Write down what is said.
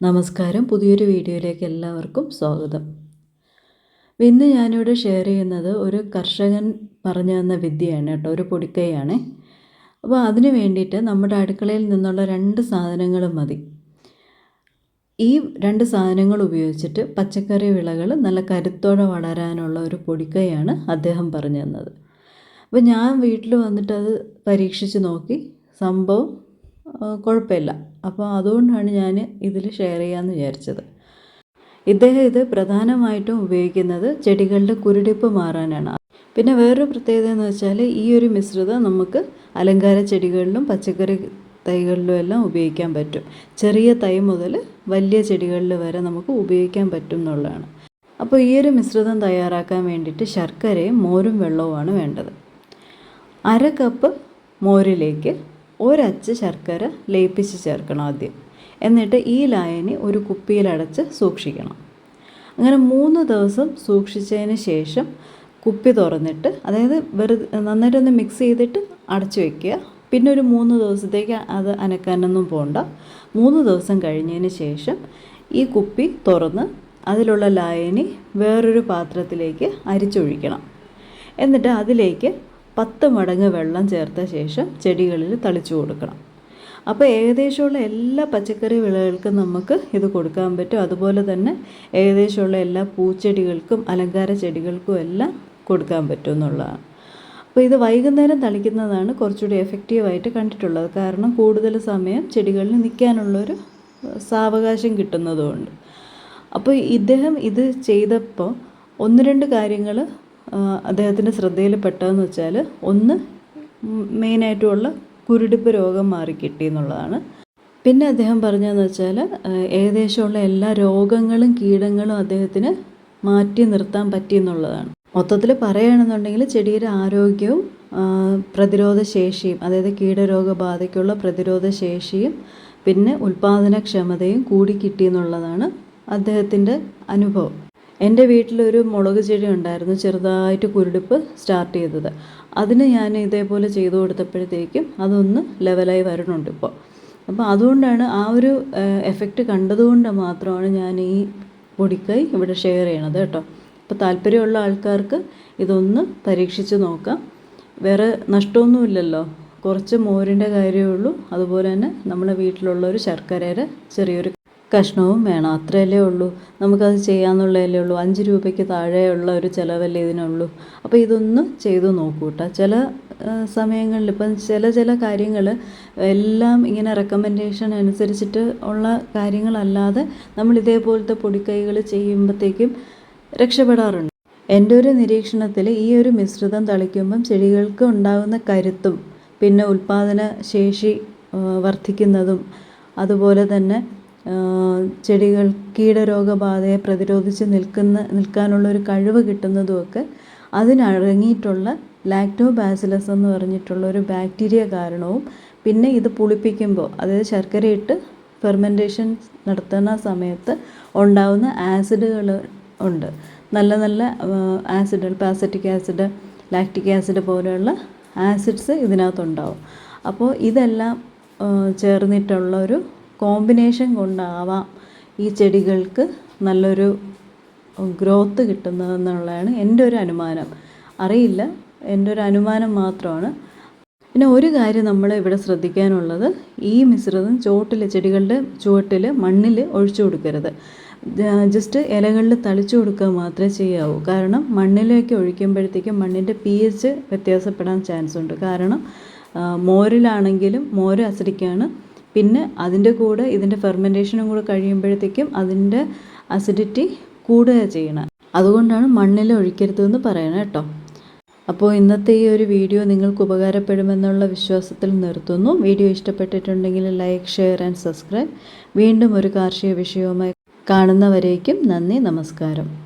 നമസ്കാരം. പുതിയൊരു വീഡിയോയിലേക്ക് എല്ലാവർക്കും സ്വാഗതം. ഇന്ന് ഞാനിവിടെ ഷെയർ ചെയ്യുന്നത് ഒരു കർഷകൻ പറഞ്ഞു തന്ന വിദ്യയാണ് കേട്ടോ. ഒരു പൊടിക്കൈയാണ്. അപ്പോൾ അതിന് വേണ്ടിയിട്ട് നമ്മുടെ അടുക്കളയിൽ നിന്നുള്ള രണ്ട് സാധനങ്ങൾ മതി. ഈ രണ്ട് സാധനങ്ങൾ ഉപയോഗിച്ചിട്ട് പച്ചക്കറി വിളകൾ നല്ല കരുത്തോടെ വളരാനുള്ള ഒരു പൊടിക്കൈയാണ് അദ്ദേഹം പറഞ്ഞു തന്നത്. അപ്പോൾ ഞാൻ വീട്ടിൽ വന്നിട്ട് അത് പരീക്ഷിച്ച് നോക്കി. സംഭവം കുഴപ്പമില്ല. അപ്പോൾ അതുകൊണ്ടാണ് ഞാൻ ഇതിൽ ഷെയർ ചെയ്യാമെന്ന് വിചാരിച്ചത്. ഇദ്ദേഹം ഇത് പ്രധാനമായിട്ടും ഉപയോഗിക്കുന്നത് ചെടികളുടെ കുരുടിപ്പ് മാറാനാണ്. പിന്നെ വേറൊരു പ്രത്യേകത എന്ന് വെച്ചാൽ ഈ ഒരു മിശ്രിതം നമുക്ക് അലങ്കാര ചെടികളിലും പച്ചക്കറി തൈകളിലും എല്ലാം ഉപയോഗിക്കാൻ പറ്റും. ചെറിയ തൈ മുതൽ വലിയ ചെടികളിൽ വരെ നമുക്ക് ഉപയോഗിക്കാൻ പറ്റും എന്നുള്ളതാണ്. അപ്പോൾ ഈ ഒരു മിശ്രിതം തയ്യാറാക്കാൻ വേണ്ടിയിട്ട് ശർക്കരയും മോരും വെള്ളവുമാണ് വേണ്ടത്. അര കപ്പ് മോരിലേക്ക് ഒരച്ച് ശർക്കര ലയിപ്പിച്ച് ചേർക്കണം ആദ്യം. എന്നിട്ട് ഈ ലായനി ഒരു കുപ്പിയിലടച്ച് സൂക്ഷിക്കണം. അങ്ങനെ മൂന്ന് ദിവസം സൂക്ഷിച്ചതിന് ശേഷം കുപ്പി തുറന്നിട്ട് അതായത് വെറുതെ നന്നായിട്ടൊന്ന് മിക്സ് ചെയ്തിട്ട് അടച്ചു വയ്ക്കുക പിന്നെ ഒരു മൂന്ന് ദിവസത്തേക്ക് അത് അനക്കാനൊന്നും പോകണ്ട മൂന്ന് ദിവസം കഴിഞ്ഞതിന് ശേഷം ഈ കുപ്പി തുറന്ന് അതിലുള്ള ലായനി വേറൊരു പാത്രത്തിലേക്ക് അരിച്ചൊഴിക്കണം. എന്നിട്ട് അതിലേക്ക് പത്ത് മടങ്ങ് വെള്ളം ചേർത്ത ശേഷം ചെടികളിൽ തളിച്ചു കൊടുക്കണം. അപ്പോൾ ഏകദേശമുള്ള എല്ലാ പച്ചക്കറി വിളകൾക്കും നമുക്ക് ഇത് കൊടുക്കാൻ പറ്റും. അതുപോലെ തന്നെ ഏകദേശമുള്ള എല്ലാ പൂച്ചെടികൾക്കും അലങ്കാര ചെടികൾക്കും എല്ലാം കൊടുക്കാൻ പറ്റും എന്നുള്ളതാണ്. അപ്പോൾ ഇത് വൈകുന്നേരം തളിക്കുന്നതാണ് കുറച്ചുകൂടി എഫക്റ്റീവായിട്ട് കണ്ടിട്ടുള്ളത്. കാരണം കൂടുതൽ സമയം ചെടികളിൽ നിൽക്കാനുള്ളൊരു സാവകാശം കിട്ടുന്നതുകൊണ്ട്. അപ്പോൾ ഇദ്ദേഹം ഇത് ചെയ്തപ്പോൾ ഒന്ന് രണ്ട് കാര്യങ്ങൾ അദ്ദേഹത്തിന്റെ ശ്രദ്ധയിൽപ്പെട്ടതെന്ന് വെച്ചാൽ ഒന്ന് മെയിനായിട്ടുള്ള കുരുടിപ്പ് രോഗം മാറി കിട്ടി എന്നുള്ളതാണ്. പിന്നെ അദ്ദേഹം പറഞ്ഞതെന്ന് വെച്ചാൽ ഏകദേശമുള്ള എല്ലാ രോഗങ്ങളും കീടങ്ങളും അദ്ദേഹത്തിന് മാറ്റി നിർത്താൻ പറ്റി എന്നുള്ളതാണ്. മൊത്തത്തിൽ പറയുകയാണെന്നുണ്ടെങ്കിൽ ചെടിയുടെ ആരോഗ്യവും പ്രതിരോധ ശേഷിയും അതായത് കീടരോഗബാധയ്ക്കുള്ള പ്രതിരോധ ശേഷിയും പിന്നെ ഉൽപാദനക്ഷമതയും കൂടി കിട്ടി എന്നുള്ളതാണ് അദ്ദേഹത്തിന്റെ അനുഭവം. എന്റെ വീട്ടിലൊരു മുളക് ചെടി ഉണ്ടായിരുന്നു ചെറുതായിട്ട് കുരുടിപ്പ് സ്റ്റാർട്ട് ചെയ്തത്. അതിന് ഞാൻ ഇതേപോലെ ചെയ്തു കൊടുത്തപ്പോഴത്തേക്കും അതൊന്ന് ലെവലായി വരുന്നുണ്ട് ഇപ്പോൾ. അപ്പോൾ അതുകൊണ്ടാണ് ആ ഒരു എഫക്റ്റ് കണ്ടതുകൊണ്ട് മാത്രമാണ് ഞാൻ ഈ പൊടിക്കൈ ഇവിടെ ഷെയർ ചെയ്യണത് കേട്ടോ. അപ്പോൾ താല്പര്യമുള്ള ആൾക്കാർക്ക് ഇതൊന്ന് പരീക്ഷിച്ച് നോക്കാം. വേറെ നഷ്ടമൊന്നുമില്ലല്ലോ. കുറച്ച് മോരിന്റെ കാര്യമേ ഉള്ളൂ. അതുപോലെ തന്നെ നമ്മുടെ വീട്ടിലുള്ള ഒരു ശർക്കരയുടെ ചെറിയൊരു കഷ്ണവും വേണം. അത്രയല്ലേ ഉള്ളൂ. നമുക്കത് ചെയ്യാമെന്നുള്ളതല്ലേ ഉള്ളൂ. അഞ്ച് രൂപയ്ക്ക് താഴെയുള്ള ഒരു ചിലവല്ലേ ഇതിനുള്ളൂ. അപ്പോൾ ഇതൊന്ന് ചെയ്തു നോക്കൂ കേട്ടോ ചില സമയങ്ങളിൽ ഇപ്പം ചില ചില കാര്യങ്ങൾ എല്ലാം ഇങ്ങനെ റെക്കമെൻഡേഷൻ അനുസരിച്ചിട്ട് ഉള്ള കാര്യങ്ങളല്ലാതെ നമ്മൾ ഇതേപോലത്തെ പൊടിക്കൈകൾ ചെയ്യുമ്പോഴത്തേക്കും രക്ഷപ്പെടാറുണ്ട്. എന്റെ ഒരു നിരീക്ഷണത്തിൽ ഈ ഒരു മിശ്രിതം തളിക്കുമ്പം ചെടികൾക്ക് ഉണ്ടാകുന്ന കരുത്തും പിന്നെ ഉൽപ്പാദന ശേഷി വർദ്ധിക്കുന്നതും അതുപോലെ തന്നെ ചെടികൾ കീടരോഗബാധയെ പ്രതിരോധിച്ച് നിൽക്കുന്ന നിൽക്കാനുള്ള ഒരു കഴിവ് കിട്ടുന്നതുമൊക്കെ അതിനടങ്ങിയിട്ടുള്ള ലാക്ടോബാസിലസ് എന്ന് പറഞ്ഞിട്ടുള്ള ഒരു ബാക്ടീരിയ കാരണവും പിന്നെ ഇത് പുളിപ്പിക്കുമ്പോൾ അതായത് ശർക്കരയിട്ട് ഫെർമെന്റേഷൻ നടത്തുന്ന സമയത്ത് ഉണ്ടാകുന്ന ആസിഡുകൾ ഉണ്ട്. നല്ല നല്ല ആസിഡുകൾ പാസറ്റിക് ആസിഡ് ലാക്റ്റിക് ആസിഡ് പോലെയുള്ള ആസിഡ്സ് ഇതിനകത്തുണ്ടാവും. അപ്പോൾ ഇതെല്ലാം ചേർന്നിട്ടുള്ള ഒരു കോമ്പിനേഷൻ കൊണ്ടാവാം ഈ ചെടികൾക്ക് നല്ലൊരു ഗ്രോത്ത് കിട്ടുന്നതെന്നുള്ളതാണ് എന്റെ ഒരു അനുമാനം. അറിയില്ല എന്റെ ഒരു അനുമാനം മാത്രമാണ്. പിന്നെ ഒരു കാര്യം നമ്മൾ ഇവിടെ ശ്രദ്ധിക്കാനുള്ളത് ഈ മിശ്രിതം ചുവട്ടിൽ ചെടികളുടെ ചുവട്ടിൽ മണ്ണിൽ ഒഴിച്ചു കൊടുക്കരുത്. ജസ്റ്റ് ഇലകളിൽ തളിച്ചു കൊടുക്കുക മാത്രമേ ചെയ്യാവൂ. കാരണം മണ്ണിലേക്ക് ഒഴിക്കുമ്പോഴത്തേക്കും മണ്ണിന്റെ പി എച്ച് വ്യത്യാസപ്പെടാൻ ചാൻസ് ഉണ്ട്. കാരണം മോരിലാണെങ്കിലും മോര് അസിഡിക്കാണ് പിന്നെ അതിന്റെ കൂടെ ഇതിന്റെ ഫെർമെന്റേഷനും കൂടെ കഴിയുമ്പോഴത്തേക്കും അതിന്റെ അസിഡിറ്റി കൂടുക ചെയ്യണം. അതുകൊണ്ടാണ് മണ്ണിൽ ഒഴിക്കരുതെന്ന് പറയണം കേട്ടോ അപ്പോൾ ഇന്നത്തെ ഈ ഒരു വീഡിയോ നിങ്ങൾക്ക് ഉപകാരപ്പെടുമെന്നുള്ള വിശ്വാസത്തിൽ നിർത്തുന്നു. വീഡിയോ ഇഷ്ടപ്പെട്ടിട്ടുണ്ടെങ്കിൽ ലൈക്ക് ഷെയർ ആൻഡ് സബ്സ്ക്രൈബ് വീണ്ടും ഒരു കാർഷിക വിഷയവുമായി കാണുന്നവരേക്കും നന്ദി നമസ്കാരം.